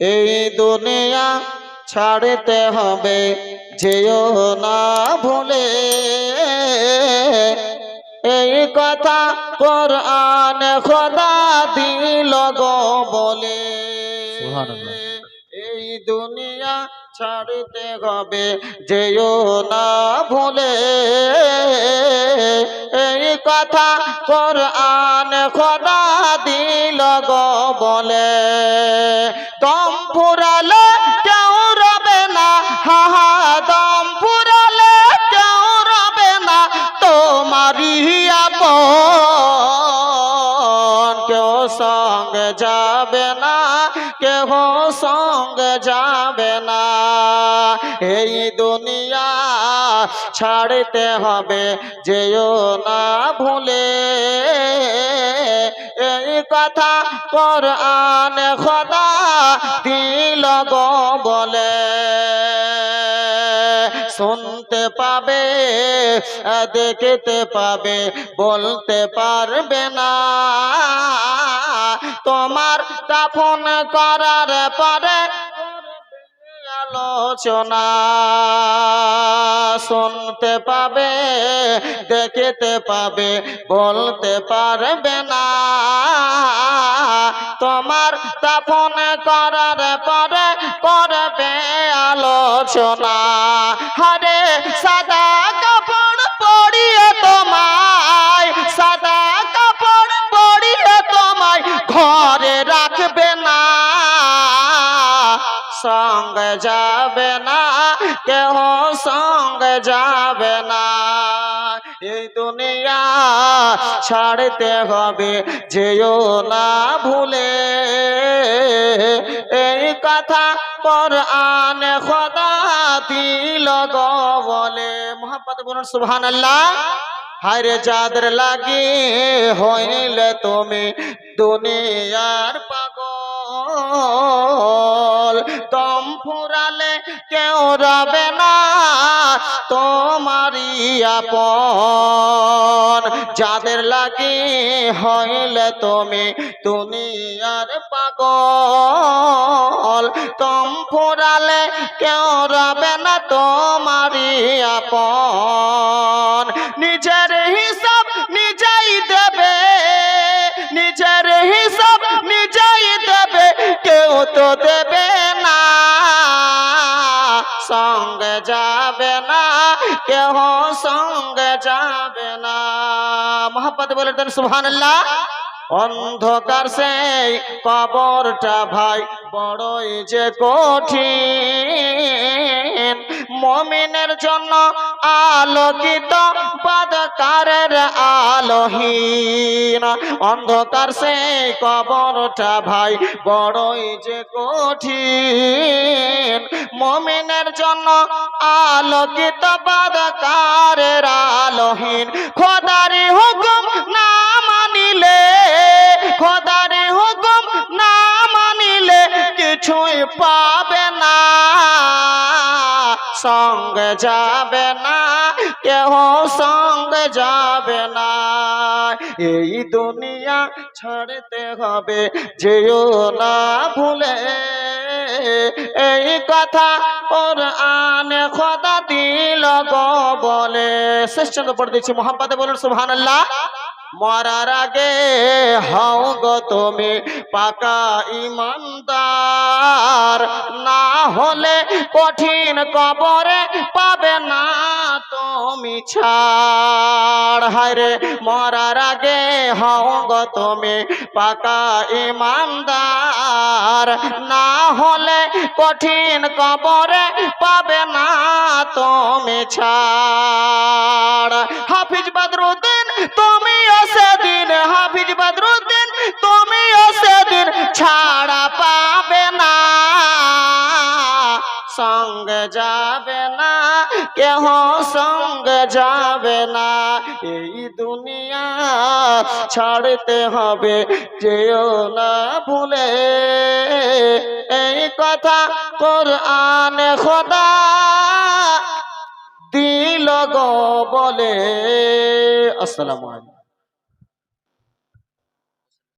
এই দুনিয়া ছাড়তে হবে যেও না ভুলে। এই কথা কোরআন খোদা দিল গো বলে। এই দুনিয়া ছাড়তে হবে যেও না ভুলে। এই কথা কোরআন খোদা দিল গো বলে। দম কেহ সঙ্গে যাবে না। এই দুনিয়া ছাড়তে হবে, যেও না ভুলে। এই কথা কোরআন খোদা দিল গো বলে। শুনতে পাবে দেখতে পাবে বলতে পারবে না। তোমার দাফন করার পরে আলোচনা শুনতে পাবে, দেখতে পাবে, বলতে পারবে না। তোমার দাফন করার পরে করবে আলোচনা। হরে সাদা কাপড় পরিয়ে তোমায়, সাদা কাপড় পরিয়ে তোমায় ঘরে সঙ্গে যাবে না, কেহ সঙ্গে যাবে না। এই দুনিয়া ছাড়তে হবে, যেও না ভুলে। এই কথা কোরআন খোদা দিল বলে মোহাম্মদ বলুন সুবহান আল্লাহ হায়রে যাদের লাগি হইলে তুমি দুনিয়ার পাগল। রবে না, তোমারই আপন। যাদের লাগে হইলে তুমি দুনিয়ার পাগল। তম পোড়ালে কেউ রবে না, তোমারই আপন। সঙ্গে যাবে না, কেহ সঙ্গে যাবে না। মহাপাত বলে দেন সুহান অন্ধকার সেই কবরটা ভাই, বড়ই যে কঠিন। মমিনের জন্য আলোকিত পাদকারের আলোহীন। অন্ধকার সেই কবরটা ভাই, বড়ই যে কঠিন। মমিনের জন্য আলোকিত পাদকারের আলোহীন। খোদারি হুকুম না মানিলে, খোদারি হুকুম না মানিলে কিছুই না সঙ্গে যাবে না, কেহ সঙ্গে যাবে না। এই দুনিয়া ছাড়তে হবে, যেও না ভুলে। এই কথা ওর আনে খোদা দিল গো বলে শেষ চন্দ্র পড়ে দিচ্ছি, মোহাম্মদে বলুন সুবহান আল্লাহ মরার আগে হও গো তুমি পাকা ইমানদার। না হলে কঠিন কবরে পাবে না তুমি ছাড়। হায়রে মরার আগে হও গো তুমি পাকা ইমানদার। না হলে কঠিন কবরে পাবে না তুমি ছাড়। হাফিজ বদরুদ্দিন হাফিজ বদরুদ্দিন তুমিও সেদিন ছাড়া পাবে না। সঙ্গে যাবে না, কেহ সঙ্গে যাবে না। এই দুনিয়া ছাড়তে হবে, যেও না ভুলে। এই কথা কোরআন খোদা দিল গো বলে। আসসালামু আলাইকুম।